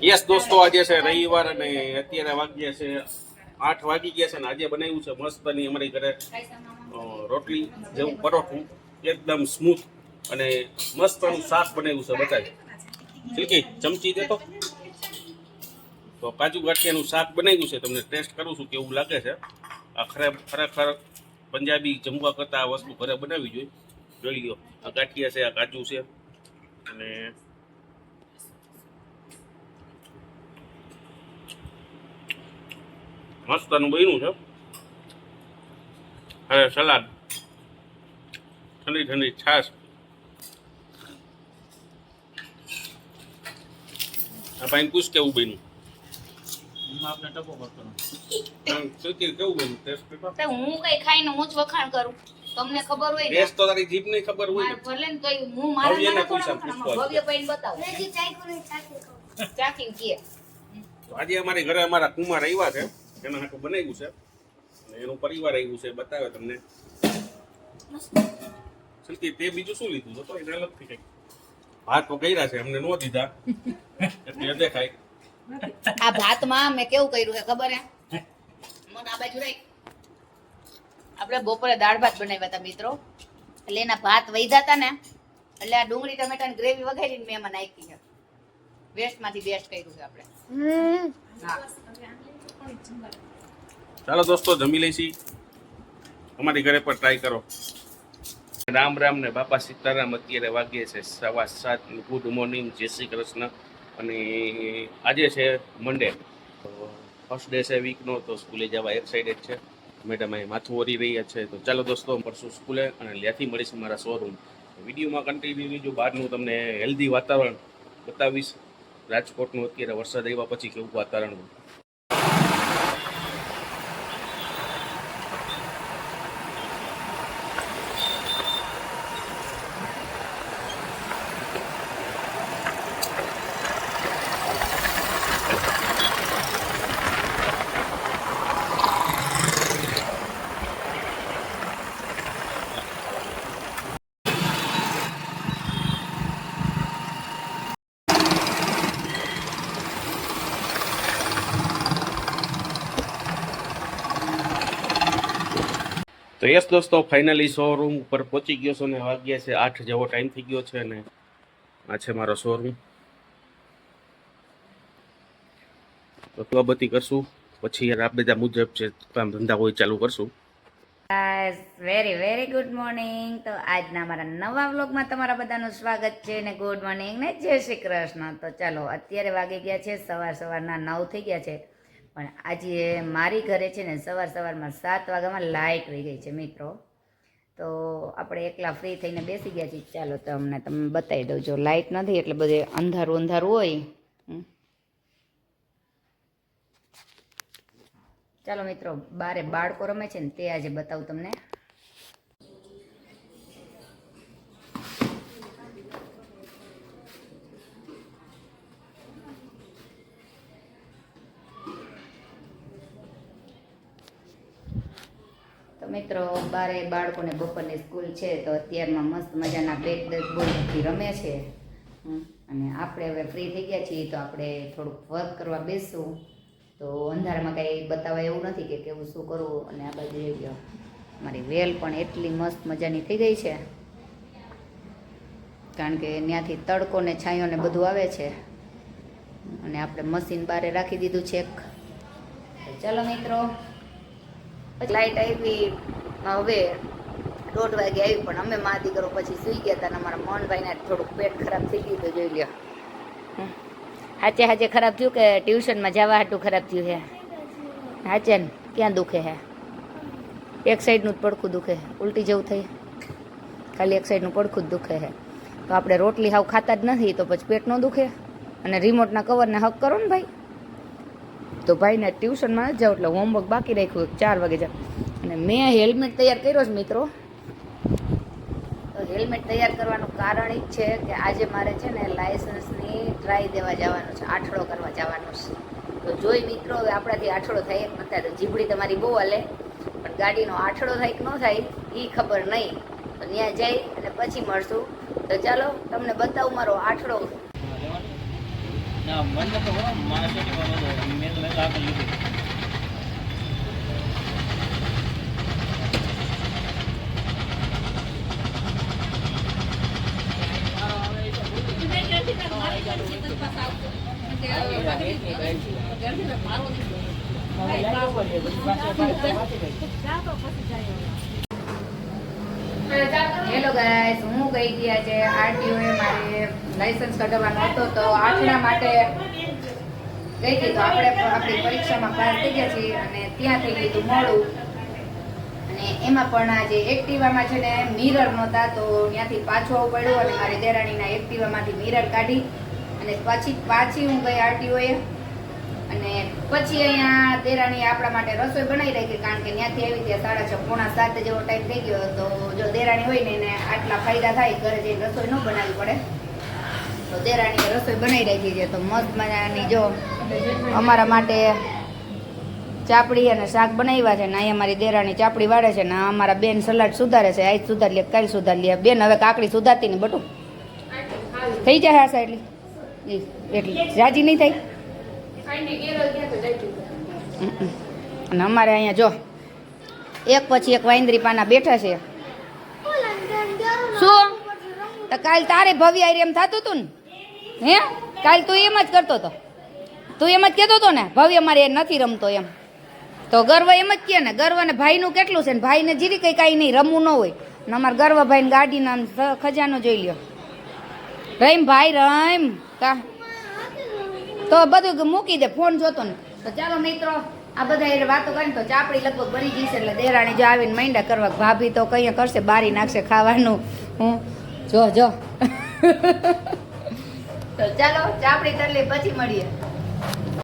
Yes દોસ્તો, આજે છે રવિવાર અને અત્યારે વાગ્યા છે આઠ વાગી ગયા છે ને આજે બનાવ્યું છે મસ્તની અમારી ઘરે રોટલી જેવું પરોઠું, એકદમ સ્મૂથ અને મસ્તનું શાક બનાવ્યું છે બતાવી સિલ્કી, ચમચી દેતો તો. કાજુ ગાંઠિયાનું શાક બનાવ્યું છે, તમને ટેસ્ટ કરું છું કેવું લાગે છે. આ ખરે, ખરેખર પંજાબી જમવા કરતાં આ વસ્તુ ઘરે બનાવવી જોઈએ. જોઈ લો આ ગાંઠિયા છે, આ કાજુ છે અને મસ્તનું બન્યું છે. હવે સલાડ. ઠંડી ઠંડી છાશ. આ પાણી પૂછ કેવું બન્યું. આપણે ટપો કરતો આમ સુરતીર કેવું બન્યું? ટેસ્ટ પેપર હું કઈ ખાઈને હું જ વખાણ કરું. તમને ખબર હોય ને? ટેસ્ટ તો તારી જીભ નહીં ખબર હોય ભલે ને કઈ હું મારા નાના થોડા ભવ્ય બતાવું. આજે અમારી ઘરે અમારા કુમાર આવ્યા છે. એના હાટું બનાવ્યું છે. એનો પરિવાર આવ્યું છે બતાવે તમને. સુરતી તે બીજું શું લીધું? હતું એને અલગથી કંઈક ભાત તો કર્યા છે અમને નો દીધા. એટલે દેખાય આ ભાતમાં મેં કેવું કર્યું છે ખબર હે? મને આ બાજુ રાખ. આપણે બપોરે દાળ ભાત બનાવ્યા હતા મિત્રો. એટલે એના ભાત વૈધા હતા ને એટલે આ ડુંગળી ટમેટાની ગ્રેવી વઘારીને મેં એમાં નાખી છે. બેસ્ટમાંથી બેસ્ટ કર્યું છે આપણે. હા. ચાલો દોસ્તો, જમી લઈશી. અમારી ઘરે પણ ટ્રાય કરો. રામ રામ ને બાપા સીતારામ અત્યારે વાગ્યે છે સવા સાત ગુડ મોર્નિંગ, જય શ્રી કૃષ્ણ. અને આજે છે મંડે ફર્સ્ટ ડે છે વીકનો તો સ્કૂલે જવા એક્સાઇટેડ છે. મેડમ અહીં માથું ઓરી રહ્યા છે. તો ચાલો દોસ્તો પરસું સ્કૂલે અને ત્યાંથી મળીશું મારા શોરૂમ વિડીયોમાં કન્ટિન્યુ બીજું બહારનું તમને હેલ્ધી વાતાવરણ બતાવીશ. રાજકોટનું અત્યારે વરસાદ આવ્યા પછી કેવું વાતાવરણ તો યસ દોસ્તો ફાઇનલી શોરૂમ ઉપર પહોંચી ગયો છું ને વાગ્યા છે આઠ જેવો ટાઈમ થઈ ગયો છે અને આ છે મારો શોરૂમ તો બાબતી કરશું, પછી યાર આ બધા મુજબ છે કામ ધંધા હોય ચાલુ કરશું. વેરી વેરી ગુડ મોર્નિંગ તો આજના મારા નવા વ્લોગમાં તમારા બધાનું સ્વાગત છે ને ગુડ મોર્નિંગ ને જય શ્રી કૃષ્ણ. તો ચાલો, અત્યારે વાગી ગયા છે, સવાર સવારના નવ થઈ ગયા છે. પણ આજે મારી ઘરે છે ને સવાર સવારમાં સાત વાગ્યામાં લાઇટ વહી ગઈ છે, મિત્રો. તો આપણે એકલા ફ્રી થઈને બેસી ગયા છીએ. ચાલો તમને તમે બતાવી દઉં. જો લાઇટ નથી એટલે બધે અંધારું અંધારું હોય. ચાલો મિત્રો, બારે બાળકો રમે છે ને તે આજે બતાવું તમને. મિત્રો, બારે બાળકોને બપોરની સ્કૂલ છે, તો અત્યારમાં મસ્ત મજાના બેટ બોલથી રમે છે. અને આપણે હવે ફ્રી થઈ ગયા છીએ, તો આપણે થોડુંક વર્ક કરવા બેસું. તો અંધારામાં કાંઈ બતાવવા એવું નથી કે કેવું શું કરવું, અને આ બાજુ જોઈ ગયો મારી વેલ પણ એટલી મસ્ત મજાની થઈ ગઈ છે. કારણ કે ત્યાંથી તડકો ને છાંયો ને બધું આવે છે. અને આપણે મશીન બારે રાખી દીધું છે ચાલો મિત્રો લાઈટ આવી, હવે દોઢ વાગે આવી, પણ અમે મા દીકરો પછી સૂઈ ગયા હતા અમારા મોહનભાઈને થોડુંક પેટ ખરાબ થઈ ગયું તો જોઈ લ્યો. હાચે હાચે ખરાબ થયું કે ટ્યુશનમાં જવા હાટું ખરાબ થયું હે? હાચે ને? ક્યાં દુખે હે? એક સાઈડનું જ પડખું દુખે ઉલટી જેવું થઈ. ખાલી એક સાઈડનું પડખું જ દુખે હે. તો આપણે રોટલી હાવ ખાતા જ નથી, તો પછી પેટ ન દુખે? અને રિમોટના કવરને હક કરો ને ભાઈ. તો ભાઈને ટ્યુશનમાં જાઉં એટલે હોમવર્ક બાકી રાખ્યું ચાર વાગે જાય અને મેં હેલ્મેટ તૈયાર કર્યો છે મિત્રો. તો હેલ્મેટ તૈયાર કરવાનું કારણ એ છે કે આજે મારે છે ને લાયસન્સની ટ્રાય દેવા જવાનું છે આઠડો કરવા જવાનું છે. તો જોઈ મિત્રો, હવે આપણાથી આઠડો થાય એક નથી તો જીબડી તમારી બહુ હાલે. પણ ગાડીનો આઠડો થાય કે ન થાય એ ખબર નહીં. તો ત્યાં જઈ અને પછી મળશું. તો ચાલો, તમને બતાવું મારો આઠડો ના મને તો હો મારા શેરીમાં નહોતો. મેં તો મેં લીધું હેલો ગાઈસ હું કહી ગયા છે આરટીઓ એ મારે લાયસન્સ કઢાવવાનો હતો તો આઠના માટે ગઈ હતી. તો આપણે પણ આપણી પરીક્ષામાં પાસ થઈ ગયા છીએ અને ત્યાં થઈ ગયું મોડું. અને એમાં પણ આજે એક્ટિવામાં છે ને મિરર નહોતા, તો ત્યાંથી પાછો પડ્યું અને મારી દેરાણીના એક્ટિવામાંથી મિરર કાઢી. અને પછી પાછી હું ગઈ આરટીઓએ. અને પછી અહીંયા દેરાણીએ આપણા માટે રસોઈ બનાવી રાખી કારણ કે ત્યાંથી આવી ત્યાં સાડા છ પોણા સાત જેવો ટાઈમ થઈ ગયો તો જો દેરાણી હોય ને એને આટલા ફાયદા થાય ઘરે જઈને રસોઈ ન બનાવવી પડે. તો દેરાણીએ રસોઈ બનાવી રાખી છે. તો મસ્ત મજાની જો અમારા માટે ચાપડી અને શાક બનાવ્યા છે ને અહીંયા મારી દેરાણી ચાપડી વાળે છે ને અમારા બેન સલાડ સુધારે છે આજ સુધાર લે કાલ સુધાર લે બેન હવે કાકડી સુધારતી ને બટું. થઈ જાય આ એટલી એટલી રાજી નહીં થાય. અને અમારે અહીંયા જો, એક પછી એક વાંદરી પાના બેઠા છે. શું? તો કાલ તારે ભવ્ય એમ થતું હતું ને? હે? કાલ તું એમ જ કરતો હતો તું એમ જ કહેતો હતો ને, ભવ્ય મારે નથી રમતો એમ. તો ગર્વ એમ જ કહે ને, ગર્વ ને ભાઈનું કેટલું છે ને? ભાઈને જીરી કંઈ કાંઈ નહીં, રમવું ન હોય. ને અમારા ગર્વ ભાઈને ગાડીના ખજાનો જોઈ લ્યો. રહીમ ભાઈ રહીમ કા તો બધું મૂકી દે, ફોન જોતો ને. તો ચાલો મિત્રો, આ બધા એ વાતો કરીને તો ચાપડી લગભગ બની ગઈ છે, એટલે દેરાણી જો આવીને માંડ્યા કરવા, ભાભી તો કઈ કરશે, બારી નાખશે ખાવાનું. હું, જો જો. તો ચાલો ચાપડી તરલી પછી મળીએ.